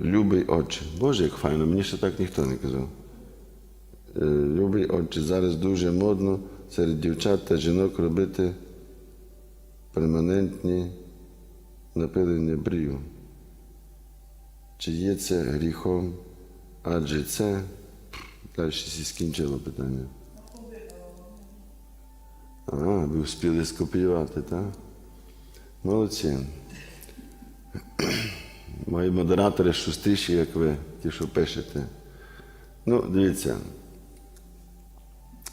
любий отче. Боже, як файно, мені ще так ніхто не казав. Е, Любий отче, зараз дуже модно серед дівчат та жінок робити перманентні напилення брів. Чи є це гріхом? Адже це. Далі скінчило питання. А, ви встигли скопіювати, так? Молодці. Мої модератори шустріші, як ви, ті, що пишете. Ну, дивіться.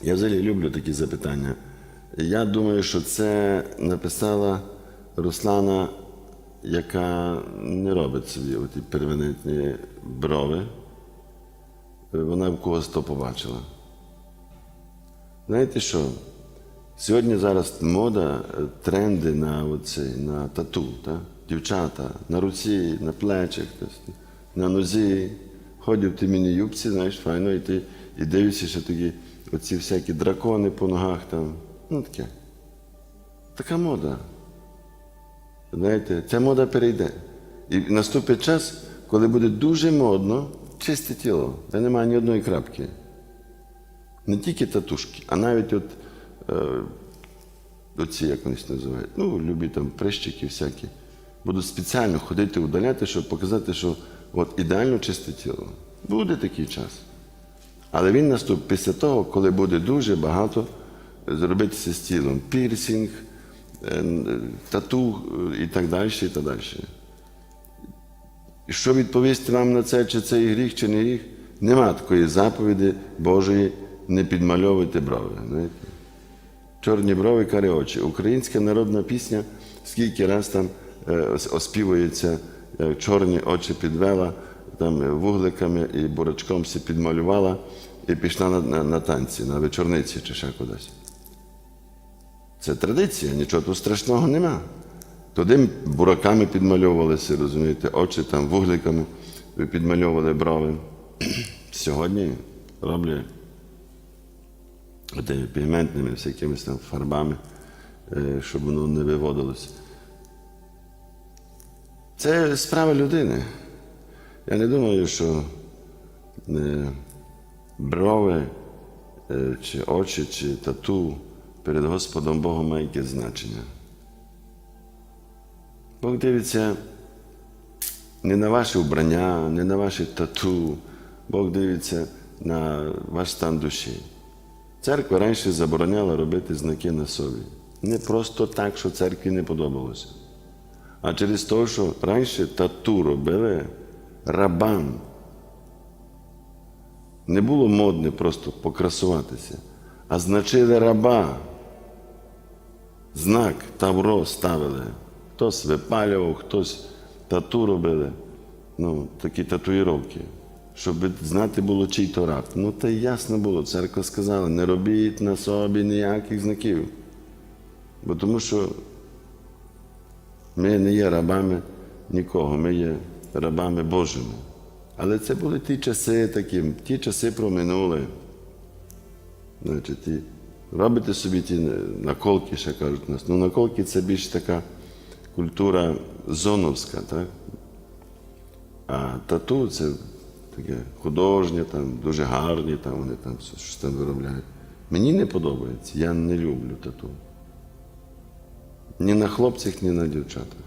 Я взагалі люблю такі запитання. Я думаю, що це написала Руслана, яка не робить собі оті перманентні брови. Вона в когось то побачила. Знаєте що? Сьогодні зараз мода, е, тренди на, оцей, на тату, та? Дівчата, на руці, на плечах, тобто, на нозі. Ходять в тій міні-юбці, знаєш, файно, і ти і дивишся, що такі оці всякі дракони по ногах там. Ну таке. Така мода. Знаєте, ця мода перейде. І наступить час, коли буде дуже модно чисте тіло, де немає ні одної крапки. Не тільки татушки, а навіть от е, оці, як вони називають, ну, любі там прищики всякі, будуть спеціально ходити удаляти, щоб показати, що от ідеально чисте тіло. Буде такий час. Але він наступить після того, коли буде дуже багато зробитися з тілом. Пірсінг, е, тату е, і так далі, і так далі. Що відповісти вам на це, чи це і гріх, чи не гріх? Нема такої заповіді Божої не підмальовуйте брови. Знаєте? Чорні брови, карі очі. Українська народна пісня, скільки раз там е, оспівується, е, чорні очі підвела, там е, вугликами і бурачком все підмалювала і пішла на, на, на танці, на вечорниці чи ще кудись. Це традиція, нічого тут страшного нема. Туди бураками підмальовувалися, розумієте, очі там вугликами підмальовували брови. Сьогодні роблять пігментними всякимись там фарбами, е, щоб воно не виводилося. Це справа людини. Я не думаю, що е, брови е, чи очі, чи тату перед Господом Богом має якесь значення. Бог дивиться не на ваше вбрання, не на ваше тату. Бог дивиться на ваш стан душі. Церква раніше забороняла робити знаки на собі. Не просто так, що церкві не подобалося. А через те, що раніше тату робили рабам. Не було модне просто покрасуватися, а значили раба. Знак Тавро ставили. Хтось випалював, хтось тату робили. Ну, такі татуїровки. Щоб знати було, чий то раб. Ну, та ясно було, церква сказала, не робіть на собі ніяких знаків. Бо тому що ми не є рабами нікого, ми є рабами Божими. Але це були ті часи такі, ті часи проминули. Значить, ті, робите собі ті наколки, ще кажуть нас. Ну, наколки це більш така культура зоновська, так? А тату це таке художнє, там, дуже гарні, там вони там щось там виробляють. Мені не подобається, я не люблю тату. Ні на хлопцях, ні на дівчатах.